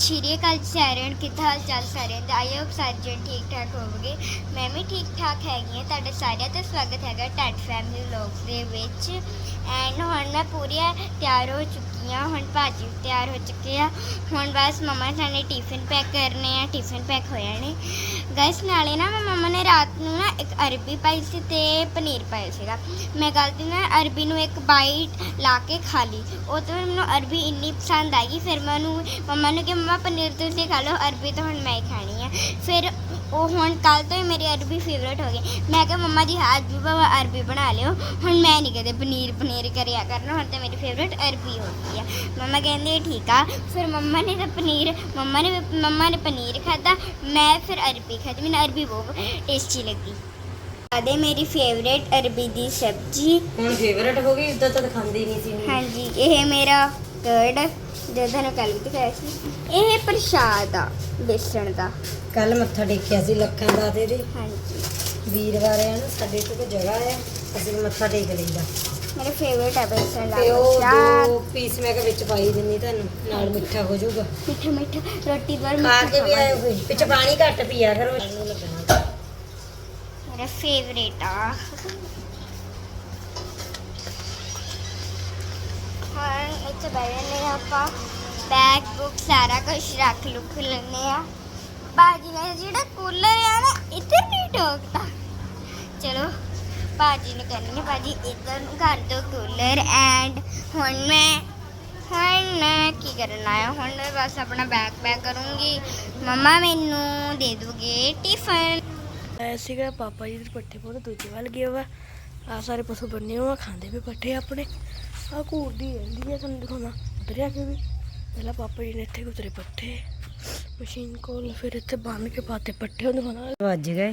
ਸ਼੍ਰੀ ਅਕਾਲ ਸਾਰਿਆਂ ਨੂੰ। ਕਿੱਦਾਂ ਹਾਲ ਚਾਲ ਸਾਰਿਆਂ ਦਾ? ਆਈ ਹੋਪ ਸਾਰੇ ਜਣ ਠੀਕ ਠਾਕ ਹੋਵੋਗੇ। ਮੈਂ ਵੀ ਠੀਕ ਠਾਕ ਹੈਗੀ ਹਾਂ। ਤੁਹਾਡਾ ਸਾਰਿਆਂ ਦਾ ਸਵਾਗਤ ਹੈਗਾ ਟੈਟ ਫੈਮਿਲੀ ਵਲੌਗਸ ਦੇ ਵਿੱਚ। ਐਂਡ ਹੁਣ ਮੈਂ ਪੂਰੀ ਤਿਆਰ ਹੋ ਚੁੱਕੀ ਹਾਂ। ਹੁਣ ਭਾਜੀ ਵੀ ਤਿਆਰ ਹੋ ਚੁੱਕੇ ਆ। ਹੁਣ ਬਸ ਮਮਾ ਨੇ ਟਿਫਿਨ ਪੈਕ ਕਰਨੇ ਆ। ਟਿਫਿਨ ਪੈਕ ਹੋਇਆ ਨੇ। ਗਾਇਸ ਨਾਲੇ ਨਾ ਮੈਂ ਮਮਾ ਨੇ ਰਾਤ ਨੂੰ ਨਾ ਇੱਕ ਅਰਬੀ ਪਾਈ ਸੀ ਤੇ ਪਨੀਰ ਪਾਇਆ ਸੀਗਾ। ਮੈਂ ਗਲਤੀ ਨਾਲ ਅਰਬੀ ਨੂੰ ਇੱਕ ਬਾਈਟ ਲਾ ਕੇ ਖਾ ਲਈ। ਉਹ ਤੋਂ ਮੈਨੂੰ ਅਰਬੀ ਇੰਨੀ ਪਸੰਦ ਆ ਗਈ ਫਿਰ ਮੈਂ ਉਹਨੂੰ ਮੰਮਾ ਨੂੰ ਕਿ ਮੰਮਾ ਪਨੀਰ ਤੁਸੀਂ ਖਾ ਲਓ ਅਰਬੀ ਤਾਂ ਹੁਣ ਮੈਂ ਹੀ ਖਾਣੀ ਆ। ਫਿਰ ਉਹ ਹੁਣ ਕੱਲ ਤੋਂ ਹੀ ਮੇਰੀ ਅਰਬੀ ਫੇਵਰਟ ਹੋ ਗਈ। ਮੈਂ ਕਿਹਾ ਮੰਮਾ ਜੀ ਅੱਜ ਵੀ ਬਾਬਾ ਅਰਬੀ ਬਣਾ ਲਿਓ। ਹੁਣ ਮੈਂ ਨਹੀਂ ਕਦੇ ਪਨੀਰ ਪਨੀਰ ਕਰਿਆ ਕਰਨਾ ਹੁਣ ਤਾਂ ਮੇਰੀ ਫੇਵਰਟ ਅਰਬੀ ਹੋ ਗਈ ਆ। ਮੰਮਾ ਕਹਿੰਦੇ ਠੀਕ ਆ। ਫਿਰ ਮੰਮਾ ਨੇ ਤਾਂ ਪਨੀਰ ਮੰਮਾ ਨੇ ਮੰਮਾ ਨੇ ਪਨੀਰ ਖਾਦਾ ਮੈਂ ਫਿਰ ਅਰਬੀ ਖਾਦੀ ਮੈਨੂੰ ਅਰਬੀ ਬਹੁਤ ਟੇਸਟੀ ਲੱਗੀ। ਆਦੇ ਮੇਰੀ ਫੇਵਰੇਟ ਅਰਬੀ ਦੀ ਸਬਜ਼ੀ। ਹੁਣ ਫੇਵਰਟ ਹੋ ਗਈ ਉਦੋਂ ਤਾਂ ਖਾਂਦੀ ਨਹੀਂ ਸੀ ਹਾਂਜੀ ਇਹ ਮੇਰਾ ਕਰਡ ਜੋ ਤੁਹਾਨੂੰ ਕੱਲ ਵੀ ਦਿਖਾਇਆ ਸੀ। ਇਹ ਪ੍ਰਸ਼ਾਦ ਆ ਬੇਸਣ ਦਾ। ਕੱਲ ਮੱਥਾ ਟੇਕਿਆ ਸੀ ਲੱਖਾਂ ਦਾ ਤੇ ਇਹਦੇ। ਹਾਂਜੀ। ਵੀਰਵਾਰ ਹੈ ਨਾ ਸਾਡੇ ਕੋਈ ਜਗ੍ਹਾ ਹੈ ਅਸੀਂ ਮੱਥਾ ਟੇਕ ਲਈਦਾ। ਮੇਰਾ ਫੇਵਰੇਟ ਹੈ ਬੇਸਣ ਦਾ ਤੇ ਉਹ ਪ੍ਰਸ਼ਾਦ। ਦੋ ਪੀਸ ਮੈਂ ਕਿਹਾ ਵਿੱਚ ਪਾਈ ਦਿੰਨੀ ਤੁਹਾਨੂੰ ਨਾਲ ਮਿੱਠਾ ਹੋ ਜਾਊਗਾ। ਮਿੱਠਾ ਮਿੱਠਾ ਰੋਟੀ ਪਰ ਖਾ ਕੇ ਵੀ ਆਏ ਹੋਏ ਪਿੱਛੇ ਪਾਣੀ ਘੱਟ ਪੀਆ ਕਰੋ ਮੇਰਾ ਫੇਵਰੇਟ ਆ। ਹਾਂ ਬੈਠਨੇ ਆਪਾਂ। ਬੈਗ ਬੁੱਕ ਸਾਰਾ ਕੁਝ ਰੱਖ ਲੁੱਕ ਲੈਨੇ ਆ ਬਾਜੀ ਨੇ ਜਿਹੜਾ ਕੂਲਰ ਆ ਨਾ ਇੱਧਰ ਨਹੀਂ ਠੋਕਦਾ। ਚਲੋ ਬਾਜੀ ਨੂੰ ਕਹਿੰਦੀ ਬਾਜੀ ਇੱਧਰ ਨੂੰ ਕਰ ਦਿਓ ਕੂਲਰ ਐਂਡ ਹੁਣ ਮੈਂ ਹੁਣ ਮੈਂ ਕੀ ਕਰਨਾ ਹੈ ਹੁਣ ਮੈਂ ਬਸ ਆਪਣਾ ਬੈਗ ਪੈਕ ਕਰੂੰਗੀ। ਮਮਾ ਮੈਨੂੰ ਦੇ ਦੂਗੇ ਟਿਫਨ ਸੀਗਾ ਪਾਪਾ ਜੀ ਦੇ ਪੱਠੇ ਪਾਉਣ ਦੂਜੇ ਵੱਲ ਗਏ ਵਾ। ਆ ਸਾਰੇ ਪਸ਼ੂ ਬੰਨੇ ਹੋਆ ਖਾਂਦੇ ਵੀ ਪੱਠੇ ਆਪਣੇ। ਆ ਘੂਰਦੀ ਰਹਿੰਦੀ ਹੈ ਤੁਹਾਨੂੰ ਦਿਖਾਉਣਾ। ਉਧਰ ਆ ਕੇ ਵੀ। ਪਹਿਲਾਂ ਪਾਪਾ ਜੀ ਨੇ ਇੱਥੇ ਕੁਤਰੇ ਪੱਠੇ, ਮਸ਼ੀਨ ਕੋਲ ਫਿਰ ਇੱਥੇ ਬੰਨ ਕੇ ਪਾਤੇ ਪੱਠੇ, ਉਹ ਦਿਖਾਉਣਾ। ਵੱਜ ਗਏ।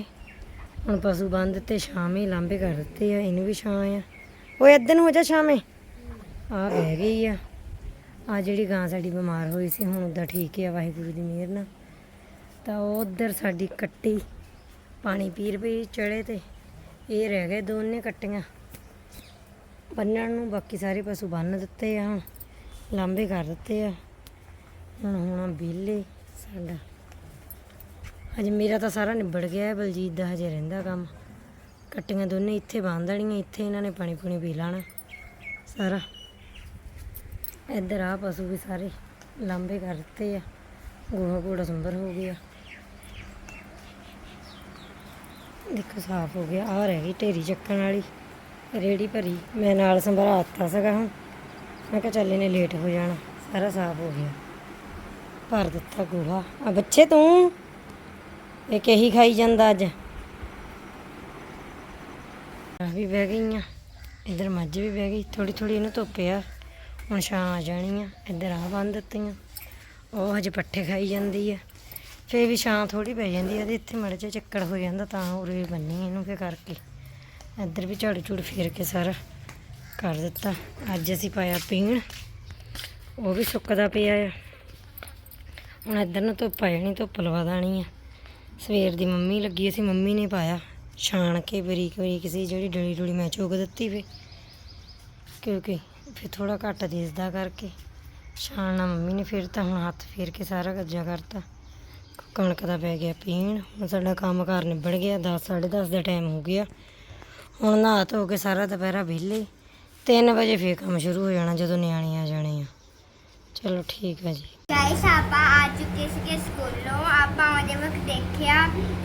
ਹੁਣ ਪਸ਼ੂ ਬੰਨ ਦਿੱਤੇ, ਸ਼ਾਮੇ ਲਾਂਬੇ ਕਰ ਦਿੱਤੇ ਆ, ਇਹਨੂੰ ਵੀ ਛਾਂ ਆ। ਓਏ ਇੱਧਰ ਨੂੰ ਹੋ ਜਾ ਸ਼ਾਮੇ ਆ ਬਹਿ ਗਈ ਆ। ਆ ਜਿਹੜੀ ਗਾਂ ਸਾਡੀ ਬਿਮਾਰ ਹੋਈ ਸੀ, ਹੁਣ ਉਹਦਾ ਠੀਕ ਆ, ਵਾਹਿਗੁਰੂ ਦੀ ਮਿਹਰ ਨਾਲ। ਤਾਂ ਉਹ ਉਧਰ ਸਾਡੀ ਕੱਟੀ, ਪਾਣੀ ਪੀ ਰੁਪਈ ਚੜੇ ਤੇ। ਇਹ ਰਹਿ ਗਏ ਦੋਨੇ ਕੱਟੀਆਂ। ਬੰਨਣ ਨੂੰ, ਬਾਕੀ ਸਾਰੇ ਪਸ਼ੂ ਬੰਨ ਦਿੱਤੇ ਆ ਹੁਣ ਲਾਂਬੇ ਕਰ ਦਿੱਤੇ ਆ। ਹੁਣ ਹੁਣ ਵਿਹਲੇ ਸਾਡਾ। ਹਜੇ ਮੇਰਾ ਤਾਂ ਸਾਰਾ ਨਿਬੜ ਗਿਆ ਹੈ, ਬਲਜੀਤ ਦਾ ਹਜੇ ਰਹਿੰਦਾ ਕੰਮ। ਕੱਟੀਆਂ ਦੋਨੇ ਇੱਥੇ ਬੰਨ੍ਹ ਦੇਣੀਆਂ, ਇੱਥੇ ਇਹਨਾਂ ਨੇ ਪਾਣੀ ਪੂਣੀ ਪੀ ਲੈਣਾ ਸਾਰਾ। ਇੱਧਰ ਆ ਪਸ਼ੂ ਵੀ ਸਾਰੇ ਲਾਂਬੇ ਕਰ ਦਿੱਤੇ ਆ। ਗੋਹਾ ਗੋੜਾ ਸੁੰਦਰ ਹੋ ਗਿਆ। ਦੇਖੋ, ਸਾਫ਼ ਹੋ ਗਿਆ। ਆ ਰਹਿ ਗਈ ਢੇਰੀ ਚੱਕਣ ਵਾਲੀ। ਰੇੜੀ ਭਰੀ, ਮੈਂ ਨਾਲ ਸੰਭਰਾਤਾ ਸੀਗਾ ਹੁਣ। ਮੈਂ ਕਿਹਾ ਚੱਲ ਇਹਨੇ ਲੇਟ ਹੋ ਜਾਣਾ, ਸਾਰਾ ਸਾਫ਼ ਹੋ ਗਿਆ। ਭਰ ਦਿੱਤਾ ਗੋਹਾ। ਆ ਬੱਚੇ ਤੂੰ? ਇਹ ਕਹੀ ਖਾਈ ਜਾਂਦਾ ਅੱਜ? ਆ ਵੀ ਬਹਿ ਗਈਆਂ ਇੱਧਰ ਮੱਝ ਵੀ ਬਹਿ ਗਈ। ਥੋੜੀ ਥੋੜੀ ਇਹਨੂੰ ਧੁੱਪ ਆ। ਹੁਣ ਛਾਂ ਆ ਜਾਣੀ ਆ। ਇੱਧਰ ਆ ਬੰਨ ਦਿੱਤੀਆਂ। ਉਹ ਹਜੇ ਪੱਠੇ ਖਾਈ ਜਾਂਦੀ ਆ। ਫੇਰ ਵੀ ਛਾਂ ਥੋੜੀ ਪੈ ਜਾਂਦੀ ਆ। ਤੇ ਇੱਥੇ ਮੜ ਜਾ ਚੱਕੜ ਹੋ ਜਾਂਦਾ ਤਾਂ ਉਰੇ ਬੰਨੀ ਇਹਨੂੰ ਫੇਰ ਕਰਕੇ। ਇੱਧਰ ਵੀ ਝਾੜੂ ਝੂੜ ਫੇਰ ਕੇ ਸਾਰਾ ਕਰ ਦਿੱਤਾ। ਅੱਜ ਅਸੀਂ ਪਾਇਆ ਪੀਣ। ਉਹ ਵੀ ਸੁੱਕਦਾ ਪਿਆ ਆ। ਹੁਣ ਇੱਧਰ ਨੂੰ ਧੁੱਪ ਆ ਜਾਣੀ, ਧੁੱਪ ਲਵਾ ਦੇਣੀ ਆ। ਸਵੇਰ ਦੀ ਮੰਮੀ ਲੱਗੀ ਸੀ, ਮੰਮੀ ਨੇ ਪਾਇਆ। ਛਾਣ ਕੇ ਬਰੀਕ ਬਰੀਕ ਸੀ, ਜਿਹੜੀ ਡਲੀ ਡੁਲੀ ਮੈਂ ਚੁਗ ਦਿੱਤੀ ਵੇ ਕਿਉਂਕਿ ਫਿਰ ਥੋੜਾ ਘੱਟ ਦਿਸਦਾ ਕਰਕੇ। ਛਾਣਨਾ ਮੰਮੀ ਨੇ ਫਿਰ ਤਾਂ ਹੁਣ ਹੱਥ ਫੇਰ ਕੇ ਸਾਰਾ ਗੱਜਾ ਕਰਤਾ। ਕਣਕ ਦਾ ਪੈ ਗਿਆ ਪੀਣ। ਹੁਣ ਸਾਡਾ ਕੰਮ ਕਾਰ ਨਿਬੜ ਗਿਆ। 10 10:30 ਦਾ ਟਾਈਮ ਹੋ ਗਿਆ। ਹੁਣ ਨਹਾ ਧੋ ਕੇ ਸਾਰਾ ਦੁਪਹਿਰਾ ਵਿਹਲੇ। 3 ਵਜੇ ਫੇਰ ਕੰਮ ਸ਼ੁਰੂ ਹੋ ਜਾਣਾ ਜਦੋਂ ਨਿਆਣੇ ਆ ਜਾਣੇ ਆ ਚਲੋ ਠੀਕ ਹੈ ਜੀ। ਗਾਇਸ ਆਪਾਂ ਆ ਚੁੱਕੇ ਸੀਗੇ ਸਕੂਲੋਂ। ਆਪਾਂ ਉਹਦੇ ਵਕਤ ਦੇਖਿਆ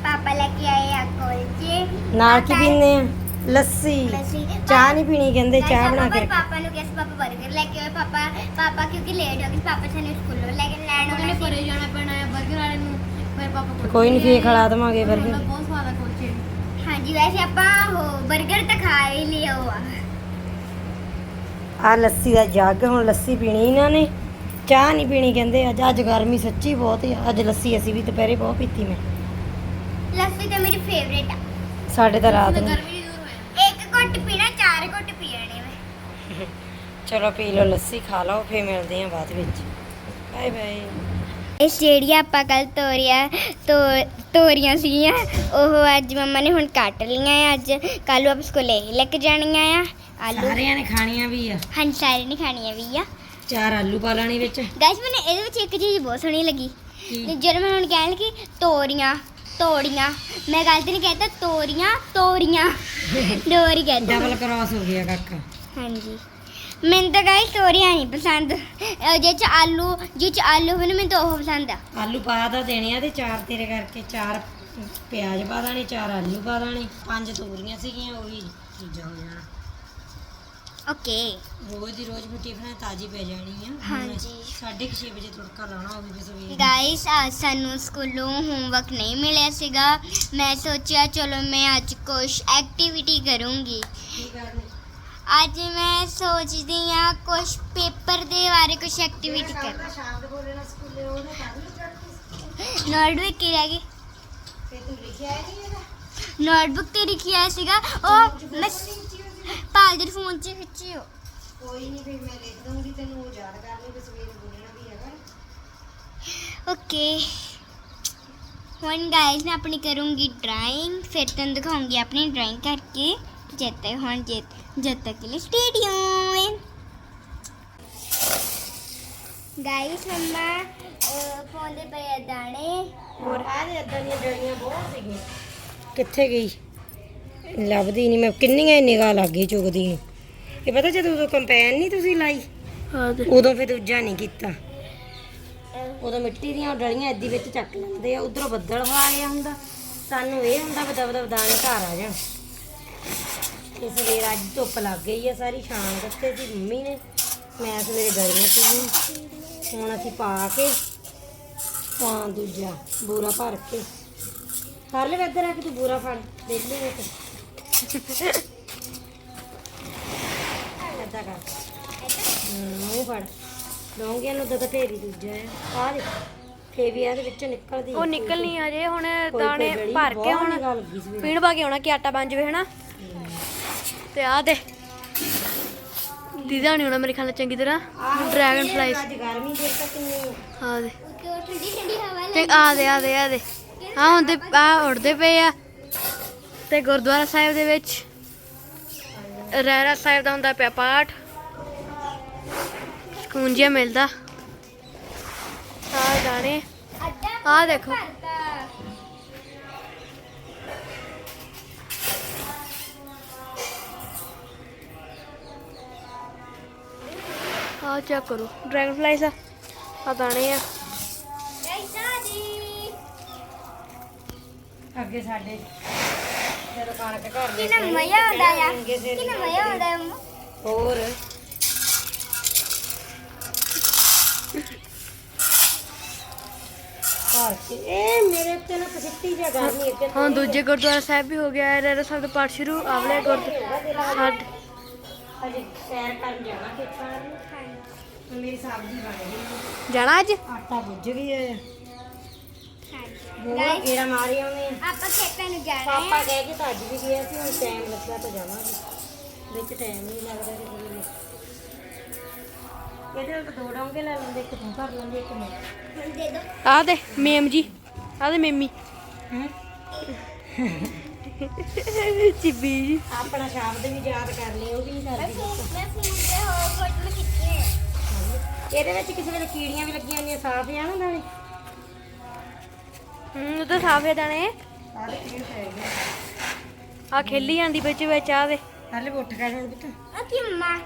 ਪਾਪਾ ਲੈ ਕੇ ਆਏ ਆ ਕੋਲਜੇ। ਨਾਲ ਕੀ ਆ? ਲੱਸੀ। ਲੱਸੀ। ਚਾਹ ਨਹੀਂ ਪੀਣੀ ਕਹਿੰਦੇ ਚਾਹ ਬਣਾ ਕੇ ਪਾਪਾ ਨੂੰ ਕਿਹਾ ਸੀ ਪਾਪਾ 버ਗਰ ਲੈ ਕੇ ਆਏ ਪਾਪਾ ਪਾਪਾ ਕਿਉਂਕਿ ਲੇਟ ਹੋ ਗਏ ਸੀ, ਪਾਪਾ ਸਾਨੂੰ ਸਕੂਲੋਂ ਲੈ ਕੇ ਲੈਣ ਸੀ। ਪਰੇ ਜਾਣਾ ਪੈਣਾ ਹੈ 버ਗਰ ਵਾਲੇ ਨੂੰ। ਫਿਰ ਪਾਪਾ ਕੋਈ ਨਹੀਂ ਫੇਰ ਖਿਲਾ ਦੇਵਾਂਗੇ ਬਰਗਰ ਬਹੁਤ ਸਵਾਦ ਆ ਹਾਂਜੀ ਵੈਸੇ ਆਪਾਂ ਉਹ 버ਗਰ ਤਾਂ ਖਾ ਹੀ ਲਿਆ ਹੋਆ ਆ ਲੱਸੀ ਦਾ ਜੱਗ ਹੁਣ ਲੱਸੀ ਪੀਣੀ ਇਹਨਾਂ ਨੇ। ਚਾਹ ਨਹੀਂ ਪੀਣੀ ਕਹਿੰਦੇ ਅੱਜ ਅੱਜ ਗਰਮੀ ਸੱਚੀ ਬਹੁਤ ਹੈ ਅੱਜ ਲੱਸੀ ਅਸੀਂ ਵੀ ਦੁਪਹਿਰੇ ਬਹੁਤ ਪੀਤੀ ਮੈਂ। ਲੱਸੀ ਤਾਂ ਮੇਰੀ ਫੇਵਰੇਟ ਆ। ਸਾਡੇ ਤਾਂ ਰਾਤ ਨੂੰ। ਗਰਮੀ ਨਹੀਂ ਦੂਰ ਹੋਇਆ। ਇੱਕ ਘੁੱਟ ਪੀਣਾ ਚਾਰ ਘੁੱਟ ਪੀਣੇ ਮੈਂ। ਚਲੋ ਪੀ ਲਓ ਲੱਸੀ ਖਾ ਲਓ ਫੇਰ ਮਿਲਦੇ ਹਾਂ ਬਾਅਦ ਵਿੱਚ। Bye bye. ਇਸ ਜਿਹੜੀਆਂ ਆਪਾਂ ਕੱਲ ਤੋਰੀਆਂ ਤੋ ਤੋਰੀਆਂ ਸੀਗੀਆਂ ਉਹ ਅੱਜ ਮੰਮਾ ਨੇ ਹੁਣ ਕੱਟ ਲਈਆਂ ਆ ਅੱਜ ਕੱਲ ਆਪਾਂ ਸਕੂਲੇ ਲੈ ਕੇ ਜਾਣੀਆਂ ਆ ਆਲੂ। ਸਾਰਿਆਂ ਨੇ ਖਾਣੀਆਂ ਵੀ ਆ। ਹਾਂਜੀ ਸਾਰੇ ਨਹੀਂ ਖਾਣੀਆਂ ਵੀ ਆ। ਚਾਰ ਆਲੂ ਪਾ ਲੈਣੇ ਵਿੱਚ। ਗਾਇਸ ਮੈਨੂੰ ਇਹਦੇ ਵਿੱਚ ਇੱਕ ਚੀਜ਼ ਬਹੁਤ ਸੋਹਣੀ ਲੱਗੀ। ਜਦੋਂ ਮੈਂ ਹੁਣ ਕਹਿਣ ਲੱਗੀ ਤੋਰੀਆਂ ਤੋੜੀਆਂ ਮੈਂ ਗਲਤ ਨਹੀਂ ਕਹਿਤਾ ਤੋਰੀਆਂ ਤੋਰੀਆਂ। ਡੋਰੀ ਕਹਿੰਦਾ ਡਬਲ ਕ੍ਰਾਸ ਹੋ ਗਿਆ ਕਾਕਾ। ਹਾਂਜੀ। ਮੈਨੂੰ ਤਾਂ ਗਾਇਸ ਤੋਰੀਆਂ ਨਹੀਂ ਪਸੰਦ। ਅਹ ਜੇ ਚ ਆਲੂ ਜੇ ਚ ਆਲੂ ਹੋਣ ਮੈਨੂੰ ਤਾਂ ਉਹ ਪਸੰਦ ਆ। ਆਲੂ ਪਾ ਦਾ ਦੇਣੇ ਆ ਤੇ ਚਾਰ ਤੇਰੇ ਕਰਕੇ ਚਾਰ ਪਿਆਜ਼ ਪਾ ਦੇਣੇ ਚਾਰ ਆਲੂ ਪਾ ਦੇਣੇ ਪੰਜ ਤੋਰੀਆਂ ਸੀਗੀਆਂ ਉਹ ਵੀ ਚੀਜ਼ਾਂ ਹੋ ਜਾਣਾ। ਓਕੇ। ਰੋਜ਼ ਦੀ ਰੋਜ਼ ਵੀ ਟਿਫਨਾਂ ਤਾਜੀ ਪੈ ਜਾਣੀ ਆ। ਹਾਂਜੀ। 6:30 ਵਜੇ ਤੁੜਕਾ ਲਾਉਣਾ ਹੋਵੇ ਫਿਰ ਸਵੇਰੇ ਗਾਇਸ ਅੱਜ ਸਾਨੂੰ ਸਕੂਲੋਂ ਹੋਮਵਰਕ ਨਹੀਂ ਮਿਲਿਆ ਸੀਗਾ। ਮੈਂ ਸੋਚਿਆ ਚਲੋ ਮੈਂ ਅੱਜ ਕੁਝ ਐਕਟੀਵਿਟੀ ਕਰੂੰਗੀ। ਕੀ ਕਰਨੀ? ਅੱਜ ਮੈਂ ਸੋਚਦੀ ਆ ਕੁਝ ਪੇਪਰ ਦੇ ਬਾਰੇ ਕੁਝ ਐਕਟੀਵਿਟੀ ਕਰ। ਸ਼ਾਮ ਨੂੰ ਬੋਲਣਾ ਸਕੂਲੇ ਉਹਨੇ ਕਰ ਨੋਟਬੁੱਕ ਕੀ ਰਹਿ ਗਈ। ਤੇ ਤੂੰ ਲਿਖਿਆ ਨਹੀਂ ਇਹਦਾ ਨੋਟਬੁੱਕ ਤੇ ਲਿਖਿਆ ਸੀਗਾ। ਉਹ ਮੈਂ ਪਾਲ ਦੇ ਫੋਨ 'ਚ ਖਿੱਚੀ ਹੋ ਕੋਈ ਨਹੀਂ ਫਿਰ ਮੈਂ ਲਿਖ ਦਊਂਗੀ ਤੈਨੂੰ ਉਹ ਯਾਦ ਕਰ ਲਈ ਫਿਰ ਸਵੇਰੇ ਬੋਲਣਾ ਵੀ ਹੈਗਾ। ਓਕੇ ਹੁਣ ਗਾਇਸ ਮੈਂ ਆਪਣੀ ਕਰੂੰਗੀ ਡਰਾਇੰਗ ਫਿਰ ਤੁਹਾਨੂੰ ਦਿਖਾਉਂਗੀ ਆਪਣੀ ਡਰਾਇੰਗ ਕਰਕੇ। ਜਦ ਜਦ ਤੱਕ ਲਈ ਸਟੇਡੀਅਮ ਗਾਇਸ ਮੰਮਾ ਪਾਉਂਦੇ ਪਏ ਆ ਦਾਣੇ ਹੋਰ ਆ ਦੇ ਇਦਾਂ ਦੀਆਂ ਜੜੀਆਂ ਬਹੁਤ ਸੀਗੀਆਂ। ਕਿੱਥੇ ਗਈ? ਲੱਭਦੀ ਨਹੀਂ ਮੈਂ ਕਿੰਨੀਆਂ ਨਿਗਾਹ ਲੱਗ ਗਈ ਚੁਗਦੀ। ਨੂੰ ਇਹ ਪਤਾ ਜਦੋਂ ਉਦੋਂ ਕੰਪੈਨ ਨਹੀਂ ਤੁਸੀਂ ਲਾਈ? ਉਦੋਂ ਫਿਰ ਦੂਜਾ ਨਹੀਂ ਕੀਤਾ। ਉਦੋਂ ਮਿੱਟੀ ਦੀਆਂ ਡਲੀਆਂ ਇੱਦੀ ਵਿੱਚ ਚੱਕ ਲੈਂਦੇ ਆ ਉਧਰੋਂ ਬੱਦਲ ਹੋ ਗਿਆ ਹੁੰਦਾ। ਸਾਨੂੰ ਇਹ ਹੁੰਦਾ ਵੀ ਦਬ ਦਬ ਦਾਣੇ ਘਰ ਆ ਜਾਣ। ਸਵੇਰ ਅੱਜ ਧੁੱਪ ਲੱਗ ਗਈ ਆ ਸਾਰੀ ਸ਼ਾਮ ਦਿੱਤੇ ਸੀ ਮੰਮੀ ਨੇ ਮੈਂ ਸਵੇਰੇ ਗਰਮੀਆਂ ਸੀ ਹੁਣ ਅਸੀਂ ਪਾ ਕੇ ਤਾਂ ਦੂਜਾ ਬੂਰਾ ਭਰ ਕੇ। ਫੜ ਲੈ ਇੱਧਰ ਆ ਕੇ ਤੂੰ ਬੂਰਾ ਫੜ ਦੇਖ ਲੈ ਤੇ ਏਦਾਂ ਕਰ ਮੂੰਹ ਫੜ। ਲੌਂਗੀਆਂ ਨੂੰ ਤਾਂ ਢੇਰੀ ਦੂਜਾ ਆ। ਆ ਦੇ ਫੇ ਵੀ ਇਹਦੇ ਵਿੱਚੋਂ ਨਿਕਲਦੀ ਉਹ ਨਿਕਲਣੀ ਆ ਜੇ ਹੁਣ ਦਾਣੇ ਭਰ ਕੇ ਹੁਣ। ਪੀਣ ਪਾ ਕੇ ਆਉਣਾ ਕਿ ਆਟਾ ਬਣ ਜਾਵੇ ਹਨਾ? ਤੇ ਆ ਦੇ ਦੀਦਾ ਨਹੀਂ ਹੋਣਾ ਮੇਰੇ ਖਿਆਲ ਨਾਲ ਚੰਗੀ ਤਰ੍ਹਾਂ। ਡਰੈਗਨ ਫਲਾਈਸ ਅੱਜ ਗਰਮੀ ਦੇਰ ਤੱਕ ਕਿੰਨੀ ਆ। ਦੇ ਕਿਉਂ ਠੰਡੀ ਠੰਡੀ ਹਵਾ ਤੇ ਆ ਦੇ ਆ ਦੇ ਆ ਦੇ। ਆ ਹੁੰਦੇ ਆ ਉੜਦੇ ਪਏ ਆ। ਤੇ ਗੁਰਦੁਆਰਾ ਸਾਹਿਬ ਦੇ ਵਿੱਚ। ਰਹਿਰਾ ਸਾਹਿਬ ਦਾ ਹੁੰਦਾ ਪਿਆ ਪਾਠ। ਸਕੂਨ ਜਿਹਾ ਮਿਲਦਾ। ਆ ਦਾਣੇ ਆ ਦੇਖੋ। ਆ ਚੈੱਕ ਕਰੋ। ਡਰੈਗਨ ਫਲਾਈਸ ਆ। ਆ ਦਾਣੇ ਆ। ਅੱਗੇ ਸਾਡੇ ਜਦੋਂ ਕਣਕ ਘਰ ਦੇ ਕਿੰਨਾ ਮਜ਼ਾ ਆਉਂਦਾ ਆ ਕਿੰਨਾ ਮਜ਼ਾ ਆਉਂਦਾ ਆ ਮੰਮਾ ਹੋਰ। ਘਰ ਕੇ ਇਹ ਮੇਰੇ ਉੱਤੇ ਨਾ ਪਸਿੱਟੀ ਜਿਹਾ ਗਰਮੀ ਅੱਗੇ ਹੁਣ ਦੂਜੇ ਗੁਰਦੁਆਰਾ ਸਾਹਿਬ ਵੀ ਹੋ ਗਿਆ। ਹੈ ਰਹਿਰਾ ਸਾਹਿਬ ਦਾ ਪਾਠ ਸ਼ੁਰੂ। ਆਵਲੇ ਗੁਰਦੁਆਰਾ ਸਾਡੇ ਅਜੇ ਸੈਰ ਕਰਨ ਜਾਣਾ ਖੇਤਾਂ ਨੂੰ। ਹੁਣ ਮੇਰੀ ਸਬਜ਼ੀ ਬਣ ਗਈ ਜਾਣਾ ਅੱਜ? ਆਟਾ ਭੁੱਜ ਗਿਆ ਹੈ ਗੇੜਾ ਆਪਾਂ ਖੇਤਾਂ ਨੂੰ ਜਾਣਾ ਪਾਪਾ ਹੈ ਕਹਿ ਕੇ ਤਾਂ ਅੱਜ ਵੀ ਗਿਆ ਸੀ ਹੁਣ ਟਾਈਮ ਲੱਗਾ ਤਾਂ ਜਾਵਾਂਗੇ। ਵਿੱਚ ਟਾਈਮ ਨਹੀਂ ਲੱਗਦਾ ਕਿ ਕੋਈ ਇਹਦੇ ਨਾਲ ਤਾਂ ਦੋ ਡੋਂਗੇ ਲੈ ਲੈਂਦੇ ਇੱਕ ਤੂੰ ਕਰ ਲੈਂਦੀ ਇੱਕ ਮੈਂ। ਹੁਣ ਦੇ ਦੋ। ਆ ਦੇ ਮੇਮ ਜੀ। ਆ ਦੇ ਮੇਮੀ। ਹੈਂ? ਚਿੱਬੀ ਜੀ। ਆਪਣਾ ਸ਼ਬਦ ਵੀ ਯਾਦ ਕਰ ਲਿਓ ਉਹ ਵੀ ਨਹੀਂ ਮੈਂ ਕਰਦੀ ਫੋਨ ਮੈਂ ਫੋਨ ਦੇ ਹੋ ਫੋਟੋ ਖਿੱਚੀ ਹੈ ਇਹਦੇ ਵਿੱਚ ਕਿਸੇ ਵੇਲੇ ਕੀੜੀਆਂ ਵੀ ਲੱਗੀਆਂ ਹੁੰਦੀਆਂ ਸਾਫ਼ ਆ ਨਾ ਨਾਲੇ ਹੂੰ ਉਹ ਤਾਂ ਸਾਫੇ ਦਾਣੇ। ਸਾਰੇ ਕੀੜ ਪੈ ਗਏ ਆ। ਖੇਲੀ ਜਾਂਦੀ ਵਿੱਚ ਵਿੱਚ ਆ ਦੇ ਹਲੇ ਉੱਠ ਕੇ ਹੁਣ ਪੁੱਤ। ਆ ਕੀ ਮੰਮਾ?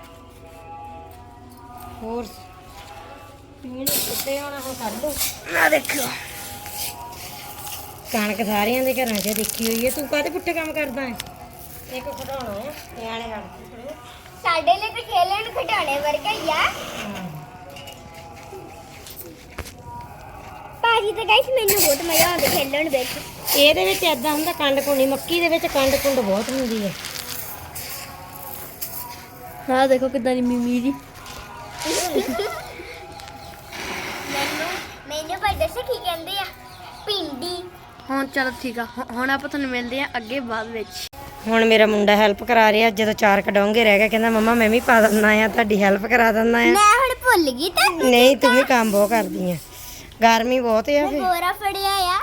ਹੋਰ ਪੀਣ ਹੁਣ ਕੱਢ ਆ ਦੇਖੋ ਕਣਕ ਸਾਰਿਆਂ ਦੇ ਘਰਾਂ 'ਚ ਦੇਖੀ ਹੋਈ ਹੈ ਤੂੰ ਕਾਹਦੇ ਪੁੱਠੇ ਕੰਮ ਕਰਦਾ ਹੈ ਇੱਕ ਖਡਾਉਣਾ ਹੈ ਨਿਆਣੇ ਕਰਦੇ ਸਾਡੇ ਲਈ ਤਾਂ ਖੇਲਣ ਖਿਡੌਣੇ ਵਰਗਾ ਹੀ ਆ। ਭਾਜੀ ਤਾਂ ਗਾਇਸ ਮੈਨੂੰ ਬਹੁਤ ਮਜ਼ਾ ਆਉਂਦਾ ਖੇਲਣ ਵਿੱਚ। ਇਹਦੇ ਵਿੱਚ ਐਦਾਂ ਹੁੰਦਾ ਕੰਡ ਕੁੰਡੀ ਮੱਕੀ ਦੇ ਵਿੱਚ ਕੰਡ ਕੁੰਡ ਬਹੁਤ ਹੁੰਦੀ ਹੈ। ਆ ਦੇਖੋ ਕਿਦਾਂ ਦੀ ਮੀਮੀ ਜੀ। ਮੈਨੂੰ ਮੈਨੂੰ ਪਰ ਦੱਸੇ ਕੀ ਕਹਿੰਦੇ ਆ? ਪਿੰਡੀ ਹੁਣ ਚਲੋ ਠੀਕ ਆ ਹੁ- ਹੁਣ ਆਪਾਂ ਤੁਹਾਨੂੰ ਮਿਲਦੇ ਆ ਅੱਗੇ ਬਾਅਦ ਵਿੱਚ। ਹੁਣ ਮੇਰਾ ਮੁੰਡਾ ਹੈਲਪ ਕਰਾ ਰਿਹਾ ਜਦੋਂ ਚਾਰ ਕਡੋਂਗੇ ਰਹਿ ਗਏ ਕਹਿੰਦਾ ਮਮਾ ਮੈਂ ਵੀ ਪਾ ਦਿੰਦਾ ਆ ਤੁਹਾਡੀ ਹੈਲਪ ਕਰਾ ਦਿੰਦਾ ਆ ਮੈਂ ਹੁਣ ਭੁੱਲ ਗਈ ਤਾਂ ਨਹੀਂ ਤੂੰ ਵੀ ਕੰਮ ਬਹੁਤ ਕਰਦੀ ਆ। ਗਰਮੀ ਬਹੁਤ ਆ ਫੇ ਪੂਰਾ ਫੜਿਆ ਆ।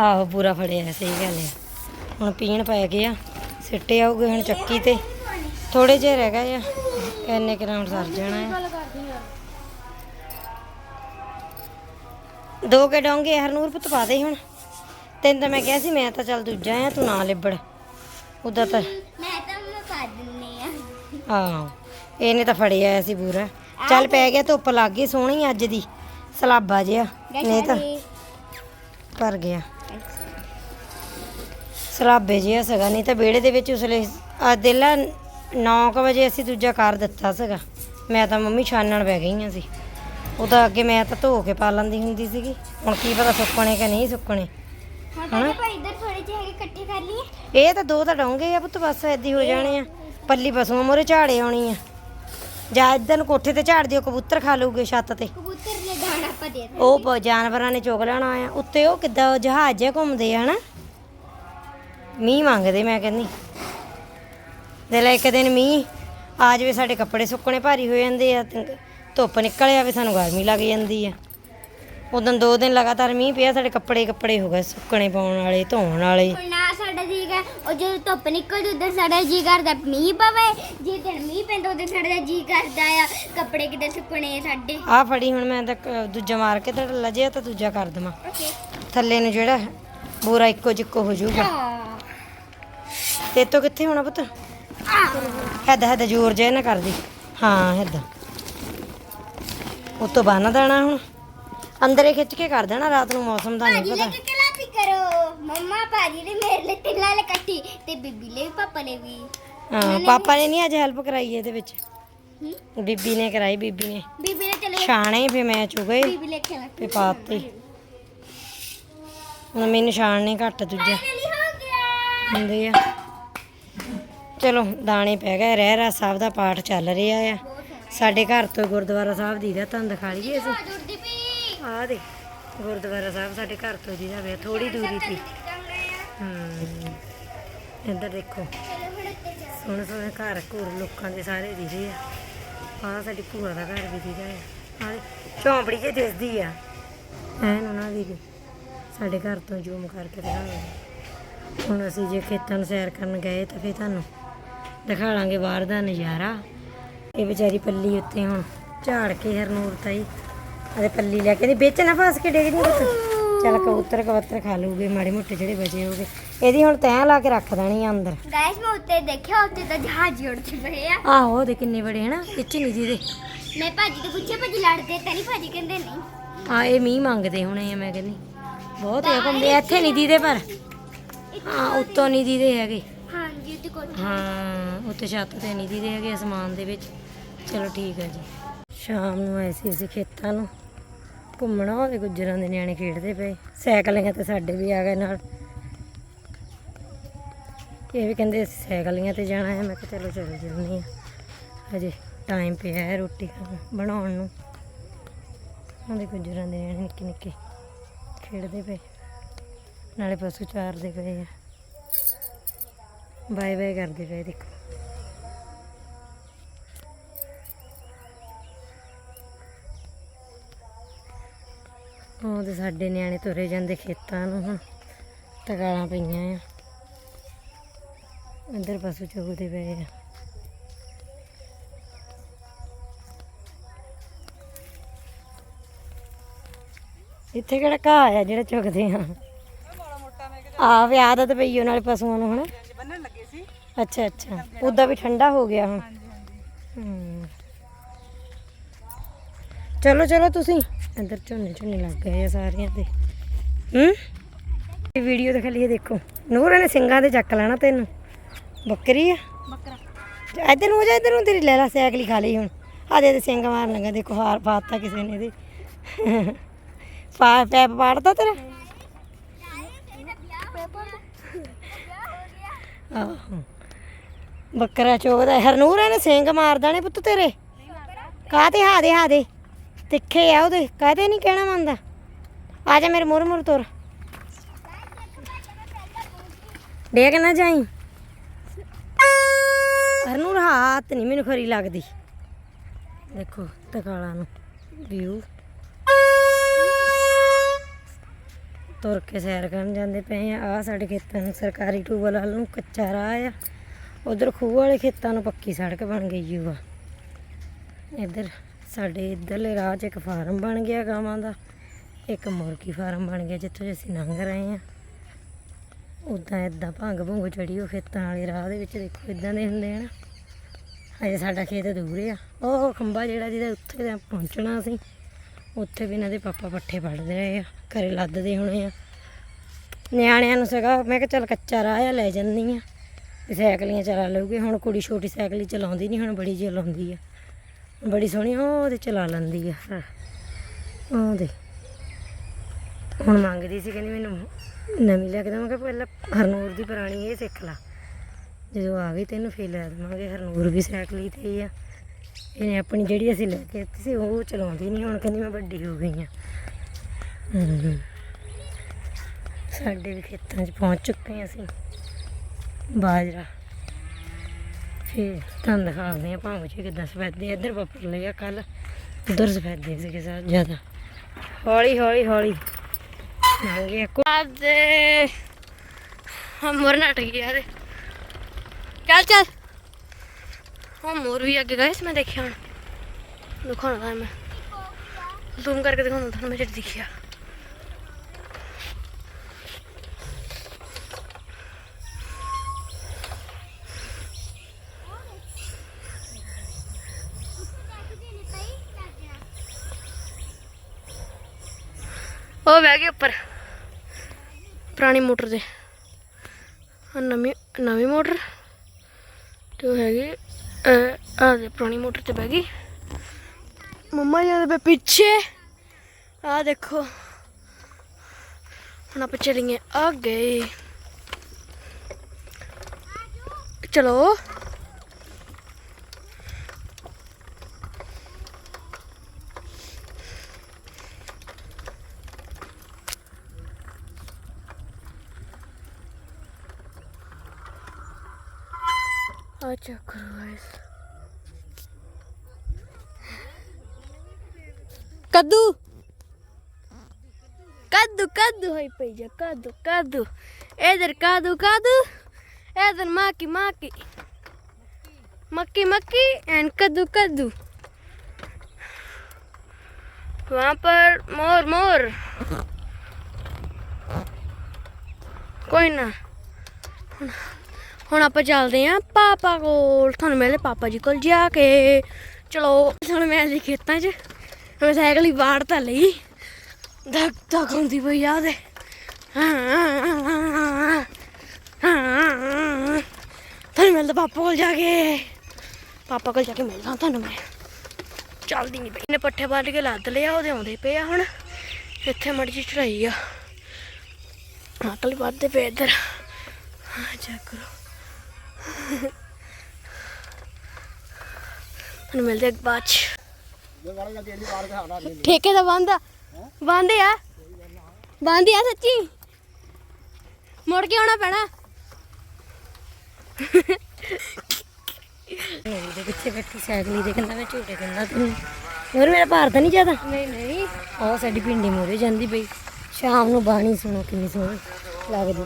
ਆਹੋ ਪੂਰਾ ਫੜਿਆ ਸਹੀ ਗੱਲ ਆ। ਹੁਣ ਪੀਣ ਪੈ ਗਏ ਆ ਸਿੱਟੇ ਆਉਗੇ ਹੁਣ ਚੱਕੀ ਤੇ। ਥੋੜੇ ਜਿਹੇ ਰਹਿ ਗਏ ਆ ਇੰਨੇ ਗਰਾਉਂਡ ਸਰ ਜਾਣਾ ਆ। ਦੋ ਕੇ ਡੋਂਗੇ ਹਰਨੂਰ ਪੁੱਤ ਪਾ ਦੇ ਹੁਣ। ਤਿੰਨ ਤਾਂ ਮੈਂ ਕਿਹਾ ਸੀ ਮੈਂ ਤਾਂ ਚੱਲ ਦੂਜਾ ਆ ਤੂੰ ਨਾ ਲਿਬੜ। ਉਦਾਂ ਤਾਂ ਮੈਂ ਤਾਂ ਮੈਂ ਪਾ ਦਿੰਨੀ ਆ। ਹਾਂ ਇਹਨੇ ਤਾਂ ਫੜਿਆ ਆਇਆ ਸੀ ਪੂਰਾ ਚੱਲ ਪੈ ਗਿਆ ਧੁੱਪ ਲੱਗ ਗਈ ਸੋਹਣੀ ਅੱਜ ਦੀ। ਸਲਾਬਾ ਜਿਹਾ ਨਹੀਂ ਤਾਂ ਭਰ ਗਿਆ। ਸਲਾਬੇ ਜਿਹਾ ਸੀਗਾ ਨਹੀਂ ਤਾਂ ਵਿਹੜੇ ਦੇ ਵਿੱਚ ਉਸਲੇ ਆ ਦਿਲਾ 9 ਵਜੇ ਅਸੀਂ ਦੂਜਾ ਕਰ ਦਿੱਤਾ ਸੀਗਾ। ਮੈਂ ਤਾਂ ਮੰਮੀ ਛਾਨਣ ਬਹਿ ਗਈਆਂ ਸੀ। ਉਹ ਤਾਂ ਅੱਗੇ ਮੈਂ ਤਾਂ ਧੋ ਕੇ ਪਾ ਲੈਂਦੀ ਹੁੰਦੀ ਸੀਗੀ। ਹੁਣ ਕੀ ਪਤਾ ਸੁੱਕਣੇ ਕਿ ਨਹੀਂ ਸੁੱਕਣੇ। ਹਾਂ ਤਾਂ ਆਪਾਂ ਇੱਧਰ ਥੋੜੇ ਜਿਹੇ ਹੈਗੇ ਇਕੱਠੇ ਕਰ ਲਈਏ। ਇਹ ਤਾਂ ਦੋ ਤਾਂ ਡੋਂਗੇ ਆ ਪੁੱਤ ਬਸ ਏਦੀ ਹੋ ਜਾਣੇ ਆ। ਪੱਲੀ ਪਸ਼ੂਆਂ ਮੋਰੇ ਝਾੜੇ ਆਉਣੀ ਆ। ਜਾਂ ਇੱਧਰ ਨੂੰ ਕੋਠੇ ਤੇ ਝਾੜ ਦਿਓ ਕਬੂਤਰ ਖਾ ਲੂਗੇ ਛੱਤ ਤੇ ਕਬੂਤਰ ਨੇ ਦਾਣਾ ਆਪਾਂ ਦੇ ਦਿੱਤਾ ਉਹ ਪ- ਜਾਨਵਰਾਂ ਨੇ ਚੁੱਕ ਲੈਣਾ ਆ। ਉੱਤੇ ਉਹ ਕਿੱਦਾਂ ਉਹ ਜਹਾਜ਼ ਜਿਹਾ ਘੁੰਮਦੇ ਆ, ਹਨਾ? ਮੀਂਹ ਮੰਗਦੇ, ਮੈਂ ਕਹਿੰਦੀ। ਦੇ ਲੈ ਇੱਕ ਦਿਨ ਮੀਂਹ ਆ ਜਾਵੇ, ਸਾਡੇ ਕੱਪੜੇ ਸੁੱਕਣੇ ਭਾਰੀ ਹੋ ਜਾਂਦੇ ਆ, ਤੇ ਧੁੱਪ ਨਿਕਲ ਆਵੇ, ਸਾਨੂੰ ਗਰਮੀ ਲੱਗ ਜਾਂਦੀ ਆ। ਉਦੋਂ ਦੋ ਦਿਨ ਲਗਾਤਾਰ ਮੀਂਹ ਪਿਆ ਸਾਡੇ ਕੱਪੜੇ ਕੱਪੜੇ ਹੋ ਗਏ ਸੁੱਕਣੇ ਪਾਉਣ ਵਾਲੇ ਧੋਣ ਵਾਲੇ। ਹੁਣ ਨਾ ਸਾਡਾ ਜੀ ਕਰ ਉਹ ਜਦੋਂ ਧੁੱਪ ਨਿਕਲਦੀ ਉਧਰ ਸਾਡਾ ਜੀ ਕਰਦਾ ਮੀਂਹ ਪਵੇ। ਜੇ ਦਿਨ ਮੀਂਹ ਪੈਂਦਾ ਉਧਰ ਸਾਡਾ ਜੀ ਕਰਦਾ ਆ ਕੱਪੜੇ ਕਿਤੇ ਸੁੱਕਣੇ ਸਾਡੇ। ਆ ਫੜੀ ਹੁਣ ਮੈਂ ਤਾਂ ਕ- ਦੂਜਾ ਮਾਰ ਕੇ ਤੇ ਲਜਿਆ ਤਾਂ ਦੂਜਾ ਕਰ ਦਵਾਂ। ਓਕੇ ਥੱਲੇ ਨੂੰ ਜਿਹੜਾ ਬੂਰਾ ਇੱਕੋ ਜਿੱਕੋ ਹੋ ਜਾਊਗਾ। ਤੇ ਤੋਂ ਕਿੱਥੇ ਹੋਣਾ ਪੁੱਤ? ਹੈਦਾ ਹੈਦਾ ਜ਼ੋਰ ਜਿਹਾ ਨਾ ਕਰਦੀ ਹਾਂ ਹੈਦਾ। ਉਤੋਂ ਬੰਨ ਦੇਣਾ ਹੁਣ। ਅੰਦਰੇ ਖਿੱਚ ਕੇ ਕਰ ਦੇਣਾ ਰਾਤ ਨੂੰ ਮੌਸਮ ਦਾ ਭਾਜੀ ਨਹੀਂ ਲੈ ਪਤਾ ਕੇ ਕਲਾਪੀ ਕਰੋ। ਮੰਮਾ ਭਾਜੀ ਨੇ ਮੇਰੇ ਲਈ ਤਿੰਨਾਂ ਲੈ ਕੱਟੀ ਤੇ ਬੀਬੀ ਲਈ ਵੀ ਪਾਪਾ ਨੇ ਵੀ। ਹਾਂ ਪਾਪਾ ਨੇ ਨਹੀਂ ਅੱਜ ਹੈਲਪ ਕਰਾਈ ਇਹਦੇ ਵਿੱਚ। ਹੂੰ? ਬੀਬੀ ਨੇ ਕਰਾਈ ਬੀਬੀ ਨੇ। ਬੀਬੀ ਨੇ ਚਲੇ। ਛਾਣੇ ਫੇ ਮੈਂ ਚੁਗੇ ਬੀਬੀ ਲੈ ਕੇ ਤੇ ਪਾਤੀ। ਹੁਣ ਮੈਨੂੰ ਛਾਣਨੇ ਘੱਟ ਦੂਜਾ। ਫਾਈਨਲੀ ਹੋ ਗਿਆ। ਹੁੰਦੇ ਆ। ਚਲੋ ਦਾਣੇ ਪੈ ਗਏ। ਰਹਿ ਸਾਹਿਬ ਦਾ ਪਾਠ ਚੱਲ ਰਿਹਾ ਆ। ਸਾਡੇ ਘਰ ਤੋਂ ਗੁਰਦੁਆਰਾ ਸਾਹਿਬ ਦੀ ਦਾ ਤੁਹਾਨੂੰ ਦਿਖਾ ਲਈਏ ਅਸੀਂ। ਆਹ ਦੇ ਗੁਰਦੁਆਰਾ ਸਾਹਿਬ ਸਾਡੇ ਘਰ ਤੋਂ ਦੀ ਦਾ ਵੇ ਥੋੜੀ ਦੂਰੀ ਤੇ। ਹੂੰ। ਇੱਧਰ ਦੇਖੋ। ਸੋਹਣੇ ਸੋਹਣੇ ਘਰ, ਘੂਰ ਲੋਕਾਂ ਦੇ ਸਾਰੇ ਦਿਖਦੇ ਆ। ਆਹ ਸਾਡੀ ਭੂਆ ਦਾ ਘਰ ਵੀ ਦਿਖਦਾ ਆ। ਆਹ ਝੌਂਪੜੀ ਜਿਹੀ ਦਿਸਦੀ ਆ। ਐਨ ਉਹਨਾਂ ਦੀ ਸਾਡੇ ਘਰ ਤੋਂ ਜ਼ੂਮ ਕਰਕੇ ਦਿਖਾਵਾਂਗੇ ਹੁਣ ਅਸੀਂ ਜੇ ਖੇਤਾਂ ਨੂੰ ਸੈਰ ਕਰਨ ਗਏ ਤਾਂ ਫਿਰ ਤੁਹਾਨੂੰ ਦਿਖਾ ਲਾਂਗੇ ਬਾਹਰ ਦਾ ਨਜ਼ਾਰਾ। ਇਹ ਵਿਚਾਰੀ ਪੱਲੀ ਉੱਤੇ ਹੁਣ ਝਾੜ ਕੇ ਹਰਨੂਰ ਤਾਈ ਅਰੇ ਪੱਲੀ ਲੈ ਕੇ ਦੀ ਵਿੱਚ ਨਾ ਫਸ ਕੇ ਡਿੱਗ ਜੀ ਚੱਲ ਕਬੂਤਰ ਕਬੂਤਰ ਖਾ ਲੂਗੇ ਮਾੜੇ ਮੋਟੇ ਜਿਹੜੇ ਬਚੇ ਹੋਗੇ ਇਹਦੀ ਹੁਣ ਤੈਂ ਲਾ ਕੇ ਰੱਖ ਦੇਣੀ ਆ ਅੰਦਰ। ਗਾਇਸ ਮੈਂ ਉੱਤੇ ਦੇਖਿਆ ਉੱਤੇ ਤਾਂ ਜਹਾਜ਼ ਉੜਦੇ ਪਏ ਆ। ਆਹੋ ਉਹਦੇ ਕਿੰਨੇ ਬੜੇ ਹਨਾ ਇੱਚ ਨਹੀਂ ਦੀਦੇ ਮੈਂ ਭਾਜੀ ਤੋਂ ਪੁੱਛਿਆ ਭਾਜੀ ਲੜਦੇ ਤਾਂ ਨਹੀਂ ਭਾਜੀ ਕਹਿੰਦੇ ਨਹੀਂ। ਆ ਇਹ ਮੀਂਹ ਮੰਗਦੇ ਹੋਣੇ ਆ ਮੈਂ ਕਹਿੰਦੀ। ਬਹੁਤ ਇਹ ਘੁੰਮਦੇ ਇੱਥੇ ਨਹੀਂ ਦੀਦੇ ਪਰ। ਹਾਂ ਉੱਤੋਂ ਨਹੀਂ ਦੀਦੇ ਹੈਗੇ। ਹਾਂਜੀ ਉੱਤੇ ਕੋਠੀ ਹਾਂ ਉੱਤੇ ਛੱਤ ਤੇ ਨਹੀਂ ਦੀਦੇ ਹੈਗੇ ਅਸਮਾਨ ਦੇ ਵਿੱਚ। ਚਲੋ ਠੀਕ ਹੈ ਜੀ। ਸ਼ਾਮ ਨੂੰ ਆਏ ਸੀ ਅਸੀਂ ਖੇਤਾਂ ਨੂੰ। ਘੁੰਮਣਾ ਉਹਦੇ ਗੁੱਜਰਾਂ ਦੇ ਨਿਆਣੇ ਖੇਡਦੇ ਪਏ। ਸਾਈਕਲੀਆਂ ਤੇ ਸਾਡੇ ਵੀ ਆ ਗਏ ਨਾਲ। ਇਹ ਵੀ ਕਹਿੰਦੇ ਸਾਈਕਲੀਆਂ ਤੇ ਜਾਣਾ ਹੈ। ਮੈਂ ਕਿਹਾ ਚਲੋ ਚੱਲ ਜਾਂਦੀ ਆ ਹਜੇ ਟਾਈਮ ਪਿਆ ਹੈ ਰੋਟੀ ਖਾਣ ਬਣਾਉਣ ਨੂੰ। ਉਹਦੇ ਗੁੱਜਰਾਂ ਦੇ ਨਿਆਣੇ ਨਿੱਕੇ ਨਿੱਕੇ ਖੇਡਦੇ ਪਏ। ਨਾਲੇ ਪਸ਼ੂ ਚਾਰਦੇ ਪਏ ਆ। ਬਾਏ ਬਾਏ ਕਰਦੇ ਪਏ, ਦੇਖੋ। ਉਹ ਤੇ ਸਾਡੇ ਨਿਆਣੇ ਤੁਰੇ ਜਾਂਦੇ ਖੇਤਾਂ ਨੂੰ ਹੁਣ ਤਗਾਲਾਂ ਪਈਆਂ ਆ। ਅੰਦਰ ਪਸ਼ੂ ਚੁਗਦੇ ਪਏ ਆ। ਇੱਥੇ ਕਿਹੜਾ ਘਾਹ ਆ ਜਿਹੜਾ ਚੁਗਦੇ ਆ? ਆ ਵੀ ਆਦਤ ਪਈ ਉਹ ਨਾਲੇ ਪਸ਼ੂਆਂ ਨੂੰ ਹਨਾ? ਬੰਨਣ ਲੱਗੇ ਸੀ ਅੱਛਾ ਅੱਛਾ। ਉਦਾਂ ਵੀ ਠੰਡਾ ਹੋ ਗਿਆ ਹੁਣ। ਚਲੋ ਚਲੋ ਤੁਸੀਂ। ਅੰਦਰ ਝੋਨੇ ਝੋਨੇ ਲੱਗ ਗਏ ਆ ਸਾਰਿਆਂ ਦੇ। ਹੂੰ? ਇਹ ਵੀਡੀਓ ਦਿਖਾ ਲਈਏ ਦੇਖੋ। ਨੂਰ ਨੇ ਸਿੰਘਾਂ ਤੇ ਚੱਕ ਲੈਣਾ ਤੈਨੂੰ। ਬੱਕਰੀ ਆ? ਬੱਕਰਾ। ਇੱਧਰ ਨੂੰ ਹੋ ਜਾ ਇੱਧਰ ਨੂੰ ਤੇਰੀ ਲੈ ਲਾ ਸਾਈਕਲ ਹੀ ਖਾ ਲਈ ਹੁਣ। ਆ ਦੇ ਤੇ ਸਿੰਘ ਮਾਰਨ ਲੱਗਾ ਦੇਖੋ ਹਾਰ ਪਾਤਾ ਕਿਸੇ ਨੇ ਇਹਦੇ। ਪਾ ਪੈਪ ਪਾੜਦਾ ਤੇਰਾ? ਆਹੋ। ਬੱਕਰਾ ਚੋਗਦਾ ਹਰਨੂਰ ਇਹਨੇ ਸਿੰਘ ਮਾਰਦਾ ਨੇ ਪੁੱਤ ਤੇਰੇ। ਕਾਹਤੇ ਹਾ ਦੇ ਹਾ ਦੇ ਤਿੱਖੇ ਆ, ਉਹਦੇ ਕਾਹਦੇ ਨਹੀਂ ਕਹਿਣਾ ਮੰਨਦਾ? ਆ ਜਾ ਮੇਰੇ ਮੁਰ ਮੁਰ ਤੁਰ। ਡੇਗ ਨਾ ਜਾਈ। ਹਰਨੂਰ ਹਾਤ ਨਹੀਂ ਮੈਨੂੰ ਖਰੀ ਲੱਗਦੀ। ਦੇਖੋ, ਤਕਾਲਾ ਨੂੰ ਵਿਊ ਤੁਰ ਕੇ ਸੈਰ ਕਰਨ ਜਾਂਦੇ ਪਏ ਆ। ਆ ਸਾਡੇ ਖੇਤਾਂ ਨੂੰ, ਸਰਕਾਰੀ ਟੂਬਲ ਵੱਲ ਨੂੰ ਕੱਚਾ ਰਾਹ ਆ। ਉਧਰ ਖੂਹ ਵਾਲੇ ਖੇਤਾਂ ਨੂੰ ਪੱਕੀ ਸੜਕ ਬਣ ਗਈ ਓ ਆ ਇੱਧਰ ਸਾਡੇ ਇੱਧਰਲੇ ਰਾਹ 'ਚ ਇੱਕ ਫਾਰਮ ਬਣ ਗਿਆ ਗਾਵਾਂ ਦਾ। ਇੱਕ ਮੁਰਗੀ ਫਾਰਮ ਬਣ ਗਿਆ ਜਿੱਥੋਂ ਅਸੀਂ ਲੰਘ ਰਹੇ ਹਾਂ। ਉਦਾਂ ਇਦਾਂ ਭੰਗ ਭੁੰਗ ਚੜੀ ਉਹ ਖੇਤਾਂ ਵਾਲੇ ਰਾਹ ਦੇ ਵਿੱਚ ਦੇਖੋ ਇਦਾਂ ਦੇ ਹੁੰਦੇ ਆ ਨਾ। ਹਜੇ ਸਾਡਾ ਖੇਤ ਦੂਰ ਆ। ਉਹ ਖੰਭਾ ਜਿਹੜਾ ਜਿਹਦੇ ਉੱਥੇ ਤਾਂ ਪਹੁੰਚਣਾ ਸੀ, ਉੱਥੇ ਵੀ ਇਹਨਾਂ ਦੇ ਪਾਪਾ ਪੱਠੇ ਵੱਢਦੇ ਰਹੇ ਆ, ਘਰੇ ਲੱਦਦੇ ਹੋਣੇ ਆ। ਨਿਆਣਿਆਂ ਨੂੰ ਸੀਗਾ, ਮੈਂ ਕਿਹਾ ਚੱਲ ਕੱਚਾ ਰਾਹ ਆ, ਲੈ ਜੰਨੀ ਆ। ਤੇ ਸਾਈਕਲੀਆਂ ਚਲਾ ਲਊਗੇ। ਹੁਣ ਕੁੜੀ ਛੋਟੀ ਸਾਈਕਲੀ ਚਲਾਉਂਦੀ ਨਹੀਂ ਹੁਣ ਬੜੀ ਚਲਾਉਂਦੀ ਆ। ਬੜੀ ਸੋਹਣੀ, ਉਹ ਤੇ ਚਲਾ ਲੈਂਦੀ ਆ। ਉਹ ਦੇ ਹੁਣ ਮੰਗਦੀ ਸੀ, ਕਹਿੰਦੀ ਮੈਨੂੰ ਨਵੀਂ ਲੈ ਕੇ ਦੇਵਾਂ ਕਿ ਪਹਿਲਾਂ ਹਰਨੂਰ ਦੀ ਪੁਰਾਣੀ ਇਹ ਸਿੱਖ ਲਾ। ਜਦੋਂ ਆ ਗਈ ਤੈਨੂੰ ਫੇਰ ਲੈ ਦੇਵਾਂਗੇ। ਹਰਨੂਰ ਵੀ ਸਾਈਕਲ ਹੀ ਤੇ ਆ। ਇਹਨੇ ਆਪਣੀ ਜਿਹੜੀ ਅਸੀਂ ਲੈ ਕੇ ਦਿੱਤੀ ਸੀ, ਉਹ ਚਲਾਉਂਦੀ ਨਹੀਂ। ਹੁਣ ਕਹਿੰਦੀ ਮੈਂ ਵੱਡੀ ਹੋ ਗਈ ਆ। ਸਾਡੇ ਵੀ ਖੇਤਾਂ 'ਚ ਪਹੁੰਚ ਚੁੱਕੇ ਹਾਂ ਅਸੀਂ। ਬਾਜਰਾ। ਫਿਰ ਤੁਹਾਨੂੰ ਦਿਖਾਉਂਦੇ ਆ ਭਾਵੇਂ ਜੀ ਕਿਦਾਂ ਸਫੈਦੇ ਇੱਧਰ ਵਾਪਰ ਲਿਆ ਕੱਲ ਉਧਰ ਸਫੈਦੇ ਸੀਗੇ ਜ਼ਿਆਦਾ। ਹੌਲੀ ਹੌਲੀ ਹੌਲੀ। ਲੰਘੇ ਆਦੇ ਹਮ ਮੋਰ ਨਟ ਗਈ ਯਾਰ ਚੱਲ ਚੱਲ। ਹਾਂ ਮੋਰ ਵੀ ਅੱਗੇ ਗਏ ਸੀ ਮੈਂ ਦੇਖਿਆ ਹੁਣ। ਦਿਖਾਉਣਾ ਤਾਂ ਮੈਂ। ਜ਼ੂਮ ਕਰਕੇ ਦਿਖਾਉਣਾ ਤੁਹਾਨੂੰ, ਮੈਂ ਜਿਹੜੀ ਦਿਖਿਆ ਉਹ ਬਹਿ ਗਏ ਉੱਪਰ। ਪੁਰਾਣੀ ਮੋਟਰ ਤੇ। ਨਵੀਂ ਨਵੀਂ ਮੋਟਰ। ਤੇ ਉਹ ਹੈਗੀ ਆ ਦੇ ਪੁਰਾਣੀ ਮੋਟਰ ਤੇ ਬਹਿ ਗਈ। ਮੰਮਾ ਜੀ ਦੇ ਪਿੱਛੇ। ਆ ਦੇਖੋ। ਹੁਣ ਆਪਾਂ ਚੱਲੀਏ ਅੱਗੇ। ਚਲੋ। आ करो गाइस कद्दू। कद्दू कद्दू है पैजा कद्दू कद्दू। इधर कद्दू कद्दू। इधर माकी माकी। मक्की मक्की एंड कद्दू कद्दू। वहाँ पर मोर मोर। कोई ना। ਹੁਣ- ਆਪਾਂ ਚੱਲਦੇ ਆਂ ਪਾਪਾ ਕੋਲ। ਤੁਹਾਨੂੰ ਮਿਲਦੇ ਪਾਪਾ ਜੀ ਕੋਲ ਜਾ ਕੇ। ਚਲੋ ਹੁਣ ਮੈਂ ਜੀ ਖੇਤਾਂ 'ਚ। ਮੈਂ ਸਾਈਕਲ ਹੀ ਬਾੜ ਤਾਂ ਲਈ। ਧੱਕ ਧੱਕ ਹੁੰਦੀ ਪਈ ਆ ਦੇ ਤੁਹਾਨੂੰ ਮਿਲਦਾ ਪਾਪਾ ਕੋਲ ਜਾ ਕੇ। ਪਾਪਾ ਕੋਲ ਜਾ ਕੇ ਮਿਲਦਾ ਤੁਹਾਨੂੰ ਮੈਂ। ਚੱਲਦੀ ਨਹੀਂ ਪਈ। ਨੇ ਪੱਠੇ ਵੱਢ ਕੇ ਲੱਦ ਲਿਆ ਉਹਦੇ ਆਉਂਦੇ ਪਏ ਆ ਹੁਣ। ਇੱਥੇ ਮਰਜ਼ੀ ਚੜਾਈ ਆ। ਅਕਲ ਵੱਧਦੇ ਪਏ ਇੱਧਰ। ਆ ਚੈੱਕ ਕਰੋ। ਹੁਣ ਮਿਲਦੇ ਇੱਕ ਬਾਅਦ ਚ। ਠੇਕੇ ਦਾ ਬੰਦਾ ਬੰਦ ਆ। ਬੰਦ ਆ ਸੱਚੀ। ਮੁੜ ਕੇ ਆਉਣਾ ਪੈਣਾ। ਮੇਰੀ ਦੇ ਪਿੱਛੇ ਬੈਠੀ ਸਾਈਕਲ ਹੀ ਦੇ ਕਹਿੰਦਾ ਮੈਂ ਝੂਟੇ ਕਹਿੰਦਾ ਤੂੰ ਹੋਰ ਮੇਰਾ ਭਾਰ ਤਾਂ ਨਹੀਂ ਜ਼ਿਆਦਾ? ਨਹੀਂ ਨਹੀਂ। ਆਹ ਸਾਡੀ ਪਿੰਡੀ ਮੋਰੇ ਜਾਂਦੀ ਪਈ। ਸ਼ਾਮ ਨੂੰ ਬਾਣੀ ਸੁਣੋ ਕਿੰਨੀ ਸੋਹਣੀ ਲੱਗਦੀ।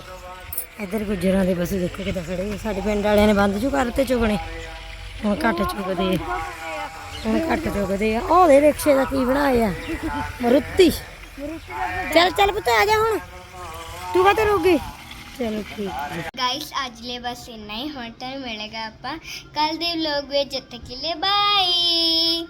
ਇੱਧਰ ਗੁੱਜਰਾਂ ਦੇ ਬਸ ਦੇਖੋ ਕਿੱਦਾਂ ਖੜੇ ਆ। ਸਾਡੇ ਪਿੰਡ ਵਾਲਿਆਂ ਨੇ ਬੰਦ ਜੂ ਕਰਤੇ ਚੁਗਣੇ। ਹੁਣ ਘੱਟ ਚੁਗਦੇ ਆ। ਹੁਣ ਘੱਟ ਚੁਗਦੇ ਆ। ਉਹ ਦੇ ਰਿਕਸ਼ੇ ਦਾ ਕੀ ਬਣਾਇਆ ਮਰੁੱਤੀ ਚੱਲ ਚੱਲ ਪੁੱਤ, ਆ ਜਾ ਹੁਣ। ਤੂੰ ਕਾ ਰੁਕ? ਚਲੋ ਠੀਕ। ਹੈ ਗਾਇਸ ਅੱਜ ਲਈ ਬਸ ਇੰਨਾ ਹੀ। ਹੁਣ ਤਾਂ ਮਿਲੇਗਾ ਆਪਾਂ। ਕੱਲ ਦੇ ਵਲੋਗ ਵਿੱਚ। ਜਦ ਤੱਕ ਲਈ ਬਾਏ